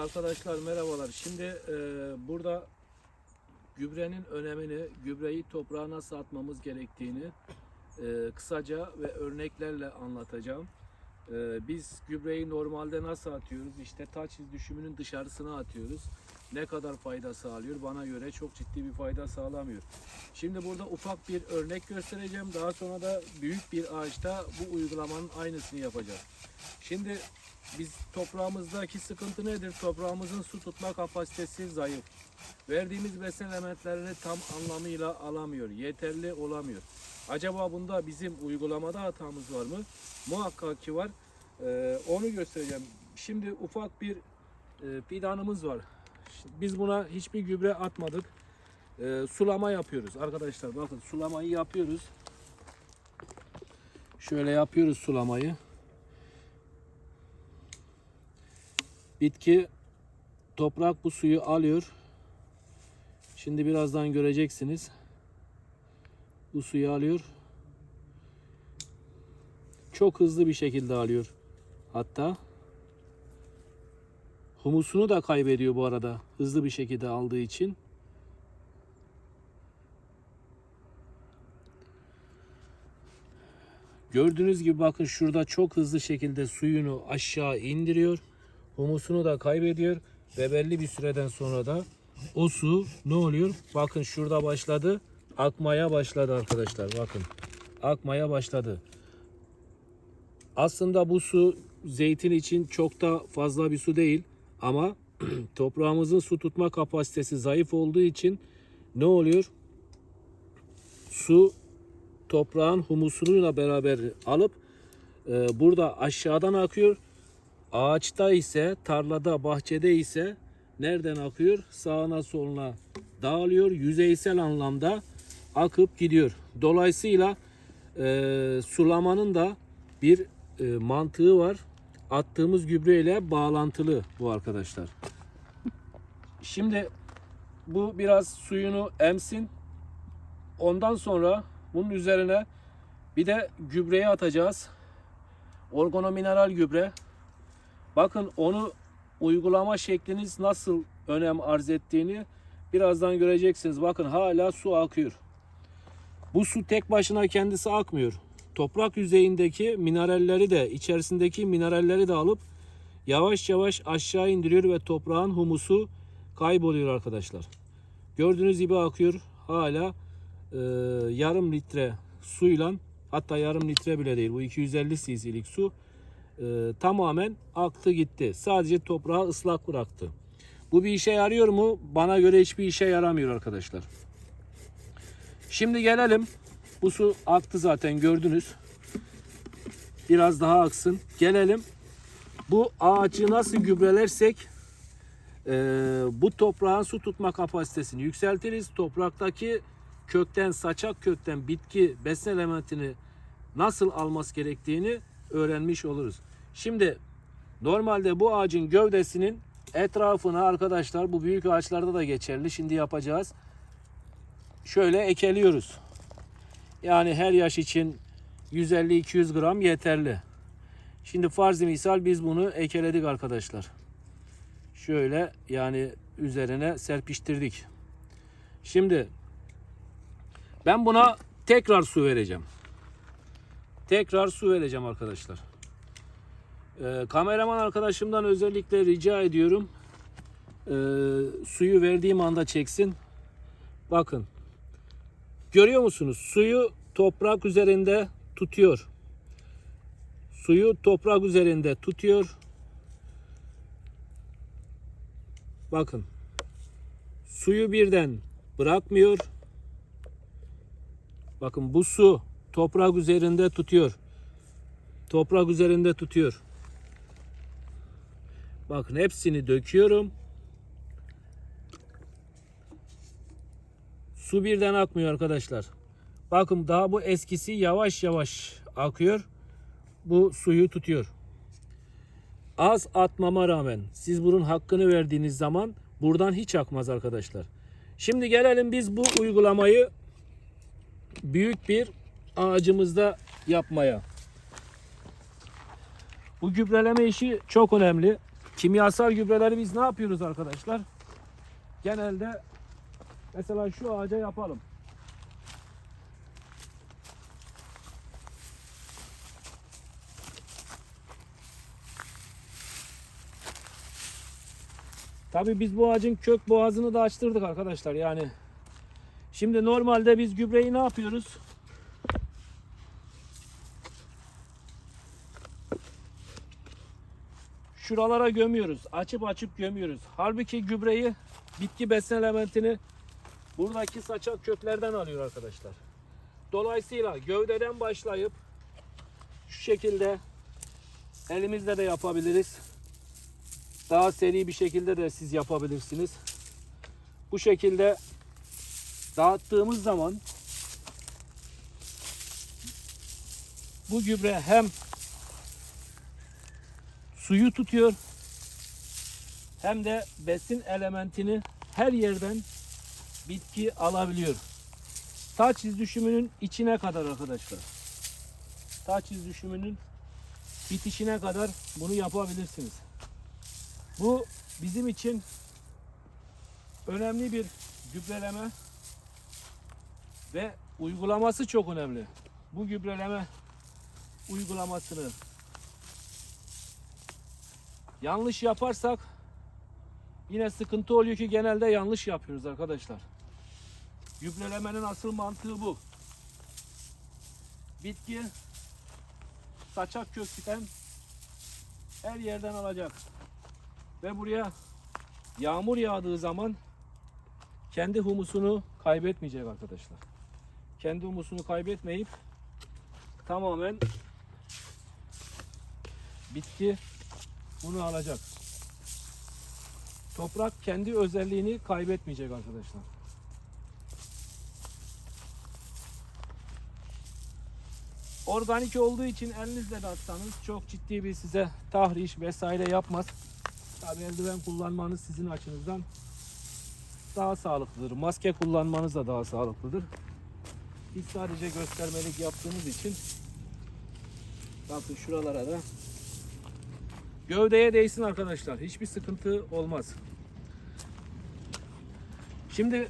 arkadaşlar merhabalar. Şimdi e, burada gübrenin önemini, gübreyi toprağa nasıl atmamız gerektiğini e, kısaca ve örneklerle anlatacağım. E, biz gübreyi normalde nasıl atıyoruz? İşte taç düşümünün dışarısına atıyoruz. Ne kadar fayda sağlıyor? Bana göre çok ciddi bir fayda sağlamıyor. Şimdi burada ufak bir örnek göstereceğim. Daha sonra da büyük bir ağaçta bu uygulamanın aynısını yapacağız. Şimdi biz toprağımızdaki sıkıntı nedir? Toprağımızın su tutma kapasitesi zayıf. Verdiğimiz besin elementlerini tam anlamıyla alamıyor. Yeterli olamıyor. Acaba bunda bizim uygulamada hatamız var mı? Muhakkak ki var. Ee, onu göstereceğim. Şimdi ufak bir e, fidanımız var. Biz buna hiçbir gübre atmadık. Ee, sulama yapıyoruz. Arkadaşlar bakın sulamayı yapıyoruz. Şöyle yapıyoruz sulamayı. Bitki toprak bu suyu alıyor. Şimdi birazdan göreceksiniz. Bu suyu alıyor. Çok hızlı bir şekilde alıyor. Hatta humusunu da kaybediyor bu arada. Hızlı bir şekilde aldığı için. Gördüğünüz gibi bakın şurada çok hızlı şekilde suyunu aşağı indiriyor. Humusunu da kaybediyor ve belli bir süreden sonra da o su ne oluyor? Bakın şurada başladı. Akmaya başladı arkadaşlar. Bakın. Akmaya başladı. Aslında bu su zeytin için çok da fazla bir su değil ama toprağımızın su tutma kapasitesi zayıf olduğu için ne oluyor? Su toprağın humusuyla beraber alıp e, burada aşağıdan akıyor. Ağaçta ise, tarlada, bahçede ise nereden akıyor? Sağına soluna dağılıyor. Yüzeysel anlamda akıp gidiyor. Dolayısıyla e, sulamanın da bir e, mantığı var. Attığımız gübre ile bağlantılı bu arkadaşlar. Şimdi bu biraz suyunu emsin. Ondan sonra bunun üzerine bir de gübreyi atacağız. Organomineral gübre. Bakın onu uygulama şekliniz nasıl önem arz ettiğini birazdan göreceksiniz. Bakın hala su akıyor. Bu su tek başına kendisi akmıyor. Toprak yüzeyindeki mineralleri de içerisindeki mineralleri de alıp yavaş yavaş aşağı indiriyor ve toprağın humusu kayboluyor arkadaşlar. Gördüğünüz gibi akıyor. Hala e, yarım litre suyla hatta yarım litre bile değil bu 250 cc'lik su e, tamamen aktı gitti. Sadece toprağı ıslak bıraktı. Bu bir işe yarıyor mu? Bana göre hiçbir işe yaramıyor arkadaşlar. Şimdi gelelim. Bu su aktı zaten gördünüz. Biraz daha aksın. Gelelim. Bu ağacı nasıl gübrelersek e, bu toprağın su tutma kapasitesini yükseltiriz. Topraktaki kökten, saçak kökten bitki besin elementini nasıl alması gerektiğini öğrenmiş oluruz. Şimdi normalde bu ağacın gövdesinin etrafına arkadaşlar bu büyük ağaçlarda da geçerli. Şimdi yapacağız. Şöyle ekeliyoruz. Yani her yaş için 150-200 gram yeterli. Şimdi farz misal biz bunu ekeledik arkadaşlar. Şöyle yani üzerine serpiştirdik. Şimdi ben buna tekrar su vereceğim. Tekrar su vereceğim arkadaşlar. Ee, kameraman arkadaşımdan özellikle rica ediyorum. Ee, suyu verdiğim anda çeksin. Bakın. Görüyor musunuz? Suyu toprak üzerinde tutuyor. Suyu toprak üzerinde tutuyor. Bakın. Suyu birden bırakmıyor. Bakın bu su toprak üzerinde tutuyor. Toprak üzerinde tutuyor. Bakın hepsini döküyorum. Su birden akmıyor arkadaşlar. Bakın daha bu eskisi yavaş yavaş akıyor. Bu suyu tutuyor. Az atmama rağmen siz bunun hakkını verdiğiniz zaman buradan hiç akmaz arkadaşlar. Şimdi gelelim biz bu uygulamayı büyük bir ağacımızda yapmaya. Bu gübreleme işi çok önemli. kimyasal gübreleri biz ne yapıyoruz arkadaşlar? Genelde mesela şu ağaca yapalım. Tabii biz bu ağacın kök boğazını da açtırdık arkadaşlar. Yani şimdi normalde biz gübreyi ne yapıyoruz? Şuralara gömüyoruz. Açıp açıp gömüyoruz. Halbuki gübreyi bitki besin elementini buradaki saçak köklerden alıyor arkadaşlar. Dolayısıyla gövdeden başlayıp şu şekilde elimizle de yapabiliriz. Daha seri bir şekilde de siz yapabilirsiniz. Bu şekilde dağıttığımız zaman bu gübre hem suyu tutuyor hem de besin elementini her yerden bitki alabiliyor. Taç iz düşümünün içine kadar arkadaşlar. Taç iz düşümünün bitişine kadar bunu yapabilirsiniz. Bu bizim için önemli bir gübreleme ve uygulaması çok önemli. Bu gübreleme uygulamasını yanlış yaparsak yine sıkıntı oluyor ki genelde yanlış yapıyoruz arkadaşlar. Gübrelemenin asıl mantığı bu. Bitki saçak kökten her yerden alacak. Ve buraya yağmur yağdığı zaman kendi humusunu kaybetmeyecek arkadaşlar. Kendi humusunu kaybetmeyip tamamen bitki bunu alacak. Toprak kendi özelliğini kaybetmeyecek arkadaşlar. Organik olduğu için elinizle de atsanız çok ciddi bir size tahriş vesaire yapmaz. Tabii eldiven kullanmanız sizin açınızdan daha sağlıklıdır. Maske kullanmanız da daha sağlıklıdır. Biz sadece göstermelik yaptığımız için bakın şuralara da gövdeye değsin arkadaşlar. Hiçbir sıkıntı olmaz. Şimdi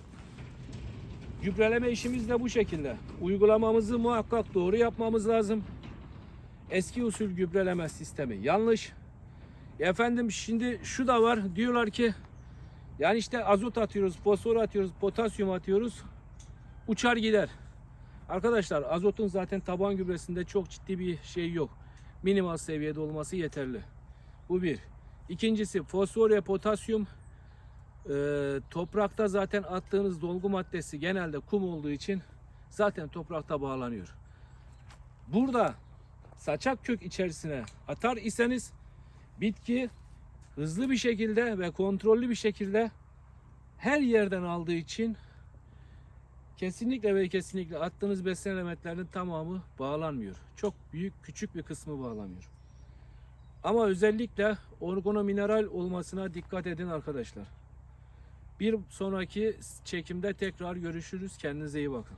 gübreleme işimiz de bu şekilde. Uygulamamızı muhakkak doğru yapmamız lazım. Eski usul gübreleme sistemi yanlış. Efendim şimdi şu da var. Diyorlar ki yani işte azot atıyoruz, fosfor atıyoruz, potasyum atıyoruz. Uçar gider. Arkadaşlar azotun zaten taban gübresinde çok ciddi bir şey yok. Minimal seviyede olması yeterli. Bu bir. İkincisi fosfor ve potasyum e, toprakta zaten attığınız dolgu maddesi genelde kum olduğu için zaten toprakta bağlanıyor. Burada saçak kök içerisine atar iseniz bitki hızlı bir şekilde ve kontrollü bir şekilde her yerden aldığı için kesinlikle ve kesinlikle attığınız besin elementlerinin tamamı bağlanmıyor. Çok büyük küçük bir kısmı bağlanıyor. Ama özellikle organomineral olmasına dikkat edin arkadaşlar. Bir sonraki çekimde tekrar görüşürüz. Kendinize iyi bakın.